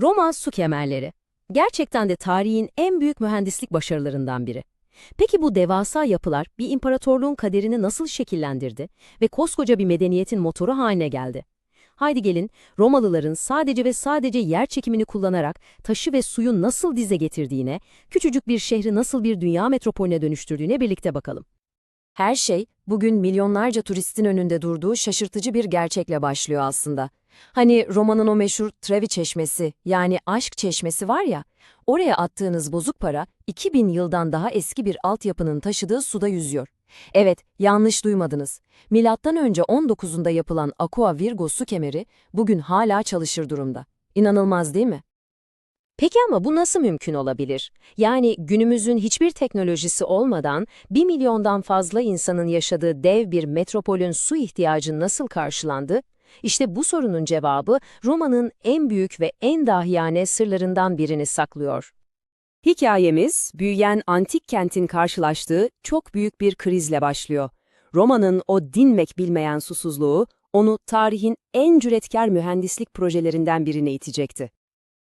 Roma su kemerleri. Gerçekten de tarihin en büyük mühendislik başarılarından biri. Peki bu devasa yapılar bir imparatorluğun kaderini nasıl şekillendirdi ve koskoca bir medeniyetin motoru haline geldi? Haydi gelin Romalıların sadece ve sadece yer çekimini kullanarak taşı ve suyu nasıl dize getirdiğine, küçücük bir şehri nasıl bir dünya metropolüne dönüştürdüğüne birlikte bakalım. Her şey bugün milyonlarca turistin önünde durduğu şaşırtıcı bir gerçekle başlıyor aslında. Hani romanın o meşhur Trevi Çeşmesi yani aşk çeşmesi var ya, oraya attığınız bozuk para 2000 yıldan daha eski bir altyapının taşıdığı suda yüzüyor. Evet, yanlış duymadınız. Milattan önce 19'unda yapılan Aqua Virgo su kemeri bugün hala çalışır durumda. İnanılmaz değil mi? Peki ama bu nasıl mümkün olabilir? Yani günümüzün hiçbir teknolojisi olmadan 1 milyondan fazla insanın yaşadığı dev bir metropolün su ihtiyacı nasıl karşılandı? İşte bu sorunun cevabı Roma'nın en büyük ve en dahiyane sırlarından birini saklıyor. Hikayemiz, büyüyen antik kentin karşılaştığı çok büyük bir krizle başlıyor. Roma'nın o dinmek bilmeyen susuzluğu, onu tarihin en cüretkar mühendislik projelerinden birine itecekti.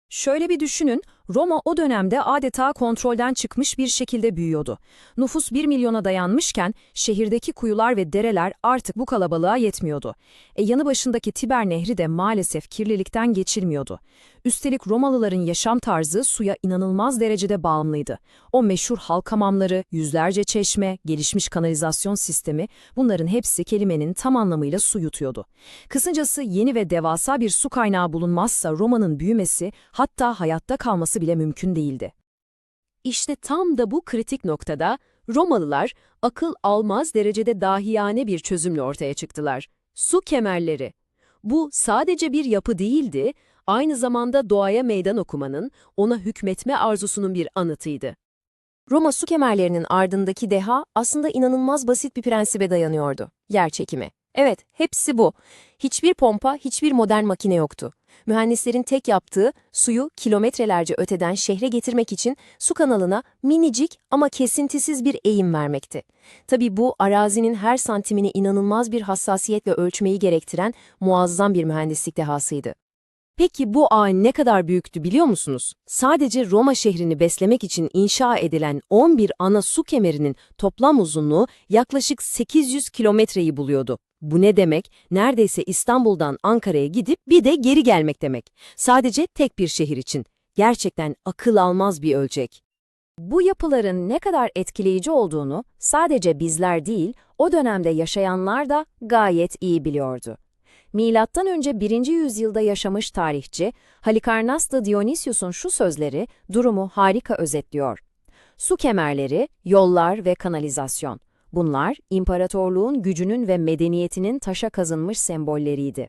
Şöyle bir düşünün, Roma o dönemde adeta kontrolden çıkmış bir şekilde büyüyordu. Nüfus 1 milyona dayanmışken şehirdeki kuyular ve dereler artık bu kalabalığa yetmiyordu. E yanı başındaki Tiber Nehri de maalesef kirlilikten geçilmiyordu. Üstelik Romalıların yaşam tarzı suya inanılmaz derecede bağımlıydı. O meşhur halk hamamları, yüzlerce çeşme, gelişmiş kanalizasyon sistemi bunların hepsi kelimenin tam anlamıyla su yutuyordu. Kısacası yeni ve devasa bir su kaynağı bulunmazsa Roma'nın büyümesi hatta hayatta kalması bile mümkün değildi. İşte tam da bu kritik noktada Romalılar akıl almaz derecede dahiyane bir çözümle ortaya çıktılar. Su kemerleri. Bu sadece bir yapı değildi, aynı zamanda doğaya meydan okumanın, ona hükmetme arzusunun bir anıtıydı. Roma su kemerlerinin ardındaki deha aslında inanılmaz basit bir prensibe dayanıyordu. Yer çekimi. Evet, hepsi bu. Hiçbir pompa, hiçbir modern makine yoktu. Mühendislerin tek yaptığı suyu kilometrelerce öteden şehre getirmek için su kanalına minicik ama kesintisiz bir eğim vermekti. Tabii bu arazinin her santimini inanılmaz bir hassasiyetle ölçmeyi gerektiren muazzam bir mühendislik dehasıydı. Peki bu ağ ne kadar büyüktü biliyor musunuz? Sadece Roma şehrini beslemek için inşa edilen 11 ana su kemerinin toplam uzunluğu yaklaşık 800 kilometreyi buluyordu. Bu ne demek? Neredeyse İstanbul'dan Ankara'ya gidip bir de geri gelmek demek. Sadece tek bir şehir için. Gerçekten akıl almaz bir ölçek. Bu yapıların ne kadar etkileyici olduğunu sadece bizler değil, o dönemde yaşayanlar da gayet iyi biliyordu. Milattan önce 1. yüzyılda yaşamış tarihçi Halikarnas da Dionysius'un şu sözleri durumu harika özetliyor. Su kemerleri, yollar ve kanalizasyon. Bunlar imparatorluğun gücünün ve medeniyetinin taşa kazınmış sembolleriydi.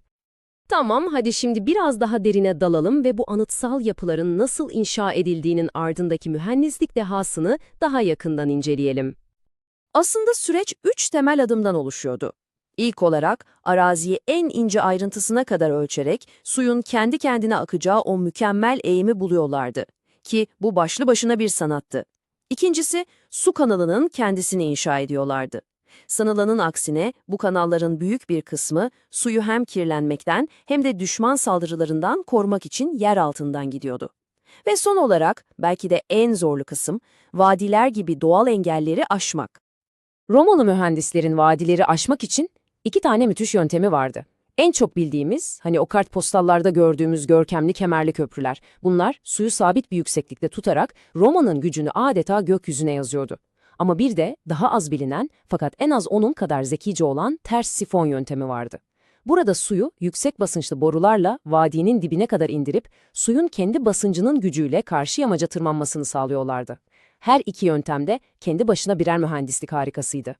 Tamam, hadi şimdi biraz daha derine dalalım ve bu anıtsal yapıların nasıl inşa edildiğinin ardındaki mühendislik dehasını daha yakından inceleyelim. Aslında süreç üç temel adımdan oluşuyordu. İlk olarak araziyi en ince ayrıntısına kadar ölçerek suyun kendi kendine akacağı o mükemmel eğimi buluyorlardı. Ki bu başlı başına bir sanattı. İkincisi su kanalının kendisini inşa ediyorlardı. Sanılanın aksine bu kanalların büyük bir kısmı suyu hem kirlenmekten hem de düşman saldırılarından korumak için yer altından gidiyordu. Ve son olarak belki de en zorlu kısım vadiler gibi doğal engelleri aşmak. Romalı mühendislerin vadileri aşmak için iki tane müthiş yöntemi vardı. En çok bildiğimiz, hani o kartpostallarda gördüğümüz görkemli kemerli köprüler, bunlar suyu sabit bir yükseklikte tutarak Roma'nın gücünü adeta gökyüzüne yazıyordu. Ama bir de daha az bilinen fakat en az onun kadar zekice olan ters sifon yöntemi vardı. Burada suyu yüksek basınçlı borularla vadinin dibine kadar indirip suyun kendi basıncının gücüyle karşı yamaca tırmanmasını sağlıyorlardı. Her iki yöntemde kendi başına birer mühendislik harikasıydı.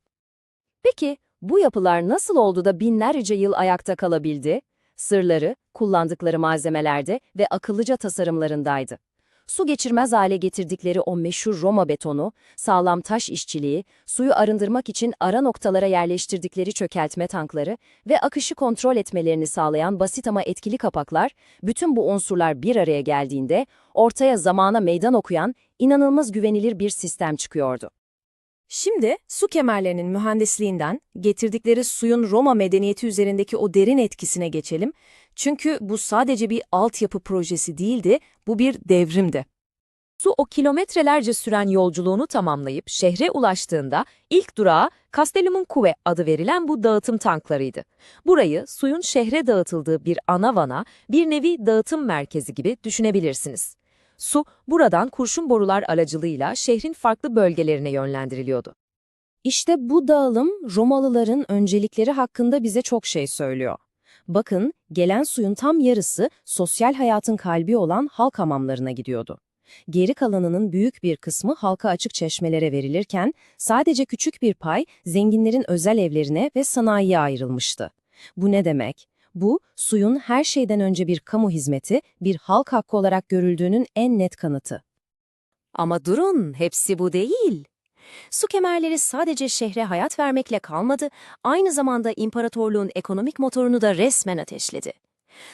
Peki bu yapılar nasıl oldu da binlerce yıl ayakta kalabildi? Sırları, kullandıkları malzemelerde ve akıllıca tasarımlarındaydı. Su geçirmez hale getirdikleri o meşhur Roma betonu, sağlam taş işçiliği, suyu arındırmak için ara noktalara yerleştirdikleri çökeltme tankları ve akışı kontrol etmelerini sağlayan basit ama etkili kapaklar, bütün bu unsurlar bir araya geldiğinde ortaya zamana meydan okuyan inanılmaz güvenilir bir sistem çıkıyordu. Şimdi su kemerlerinin mühendisliğinden getirdikleri suyun Roma medeniyeti üzerindeki o derin etkisine geçelim. Çünkü bu sadece bir altyapı projesi değildi, bu bir devrimdi. Su o kilometrelerce süren yolculuğunu tamamlayıp şehre ulaştığında ilk durağı Castellum'un adı verilen bu dağıtım tanklarıydı. Burayı suyun şehre dağıtıldığı bir ana vana, bir nevi dağıtım merkezi gibi düşünebilirsiniz. Su buradan kurşun borular aracılığıyla şehrin farklı bölgelerine yönlendiriliyordu. İşte bu dağılım Romalıların öncelikleri hakkında bize çok şey söylüyor. Bakın, gelen suyun tam yarısı sosyal hayatın kalbi olan halk hamamlarına gidiyordu. Geri kalanının büyük bir kısmı halka açık çeşmelere verilirken sadece küçük bir pay zenginlerin özel evlerine ve sanayiye ayrılmıştı. Bu ne demek? Bu, suyun her şeyden önce bir kamu hizmeti, bir halk hakkı olarak görüldüğünün en net kanıtı. Ama durun, hepsi bu değil. Su kemerleri sadece şehre hayat vermekle kalmadı, aynı zamanda imparatorluğun ekonomik motorunu da resmen ateşledi.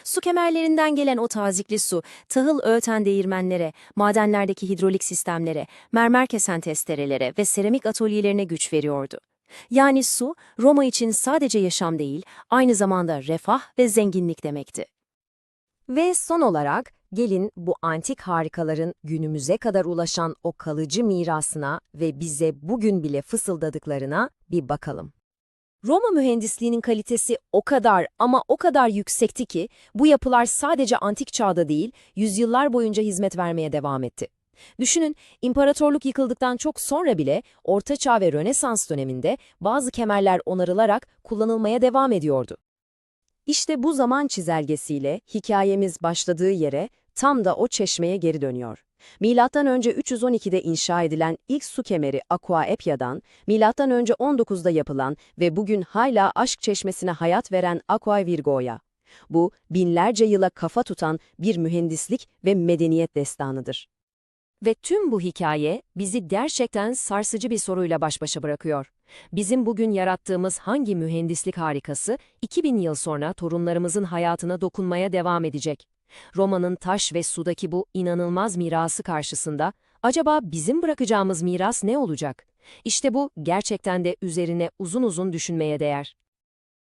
Su kemerlerinden gelen o tazikli su, tahıl öğüten değirmenlere, madenlerdeki hidrolik sistemlere, mermer kesen testerelere ve seramik atölyelerine güç veriyordu. Yani su, Roma için sadece yaşam değil, aynı zamanda refah ve zenginlik demekti. Ve son olarak gelin bu antik harikaların günümüze kadar ulaşan o kalıcı mirasına ve bize bugün bile fısıldadıklarına bir bakalım. Roma mühendisliğinin kalitesi o kadar ama o kadar yüksekti ki bu yapılar sadece antik çağda değil, yüzyıllar boyunca hizmet vermeye devam etti. Düşünün, imparatorluk yıkıldıktan çok sonra bile Orta Çağ ve Rönesans döneminde bazı kemerler onarılarak kullanılmaya devam ediyordu. İşte bu zaman çizelgesiyle hikayemiz başladığı yere tam da o çeşmeye geri dönüyor. Milattan önce 312'de inşa edilen ilk su kemeri Aqua Appia'dan, milattan önce 19'da yapılan ve bugün hala aşk çeşmesine hayat veren Aqua Virgo'ya. Bu, binlerce yıla kafa tutan bir mühendislik ve medeniyet destanıdır. Ve tüm bu hikaye bizi gerçekten sarsıcı bir soruyla baş başa bırakıyor. Bizim bugün yarattığımız hangi mühendislik harikası 2000 yıl sonra torunlarımızın hayatına dokunmaya devam edecek? Roma'nın taş ve sudaki bu inanılmaz mirası karşısında acaba bizim bırakacağımız miras ne olacak? İşte bu gerçekten de üzerine uzun uzun düşünmeye değer.